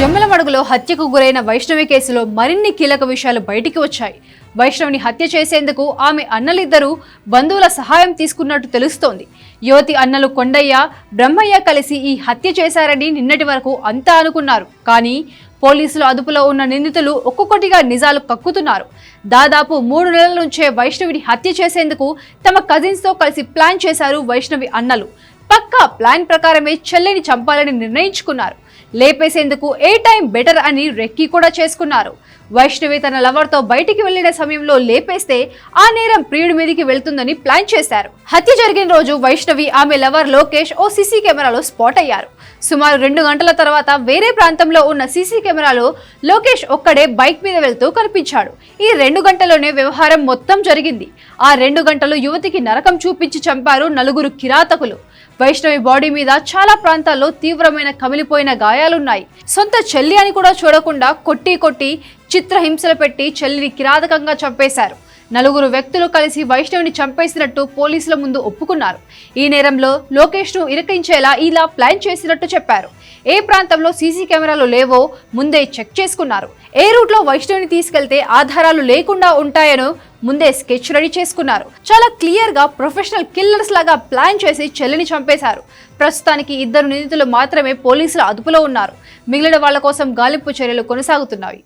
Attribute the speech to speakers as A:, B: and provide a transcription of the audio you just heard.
A: జమ్మలమడుగులో హత్యకు గురైన వైష్ణవి కేసులో మరిన్ని కీలక విషయాలు బయటికి వచ్చాయి. వైష్ణవిని హత్య చేసేందుకు ఆమె అన్నలిద్దరూ బంధువుల సహాయం తీసుకున్నట్టు తెలుస్తోంది. యువతి అన్నలు కొండయ్య బ్రహ్మయ్య కలిసి ఈ హత్య చేశారని నిన్నటి వరకు అంతా అనుకున్నారు. కానీ పోలీసులు అదుపులో ఉన్న నిందితులు ఒక్కొక్కటిగా నిజాలు కక్కుతున్నారు. దాదాపు మూడు నెలల నుంచే వైష్ణవిని హత్య చేసేందుకు తమ కజిన్స్తో కలిసి ప్లాన్ చేశారు వైష్ణవి అన్నలు. పక్కా ప్లాన్ ప్రకారమే చెల్లెని చంపాలని నిర్ణయించుకున్నారు. లేపేసేందుకు ఏ టైం బెటర్ అని రెక్కి కూడా చేసుకున్నారు. వైష్ణవి తన లవర్తో బయటికి వెళ్ళిన సమయంలో లేపేస్తే ఆ నేరం ప్రియుడి మీదికి వెళ్తుందని ప్లాన్ చేశారు. హత్య జరిగిన రోజు వైష్ణవి ఆమె లవర్ లోకేష్ ఓ సీసీ కెమెరాలో స్పాట్ అయ్యారు. సుమారు రెండు గంటల తర్వాత వేరే ప్రాంతంలో ఉన్న సీసీ కెమెరాలో లోకేష్ ఒక్కడే బైక్ మీద వెళ్తూ కనిపించాడు. ఈ రెండు గంటలోనే వ్యవహారం మొత్తం జరిగింది. ఆ రెండు గంటలు యువతికి నరకం చూపించి చంపారు నలుగురు కిరాతకులు. వైష్ణవి బాడీ మీద చాలా ప్రాంతాల్లో తీవ్రమైన కమిలిపోయిన గాయాలున్నాయి. సొంత చెల్లి అని కూడా చూడకుండా కొట్టి కొట్టి చిత్రహింసలు పెట్టి చెల్లిని కిరాతకంగా చంపేశారు. నలుగురు వ్యక్తులు కలిసి వైష్ణవిని చంపేసినట్టు పోలీసుల ముందు ఒప్పుకున్నారు. ఈ నేరంలో లోకేష్ను ఇరకించేలా ఇలా ప్లాన్ చేసినట్టు చెప్పారు. ఏ ప్రాంతంలో సీసీ కెమెరాలు లేవో ముందే చెక్ చేసుకున్నారు. ఏ రూట్లో వైష్ణవిని తీసుకెళ్తే ఆధారాలు లేకుండా ఉంటాయనో ముందే స్కెచ్ రెడీ చేసుకున్నారు. చాలా క్లియర్గా ప్రొఫెషనల్ కిల్లర్స్ లాగా ప్లాన్ చేసి చెల్లిని చంపేశారు. ప్రస్తుతానికి ఇద్దరు నిందితులు మాత్రమే పోలీసుల అదుపులో ఉన్నారు. మిగిలిన వాళ్ళ కోసం గాలింపు చర్యలు కొనసాగుతున్నాయి.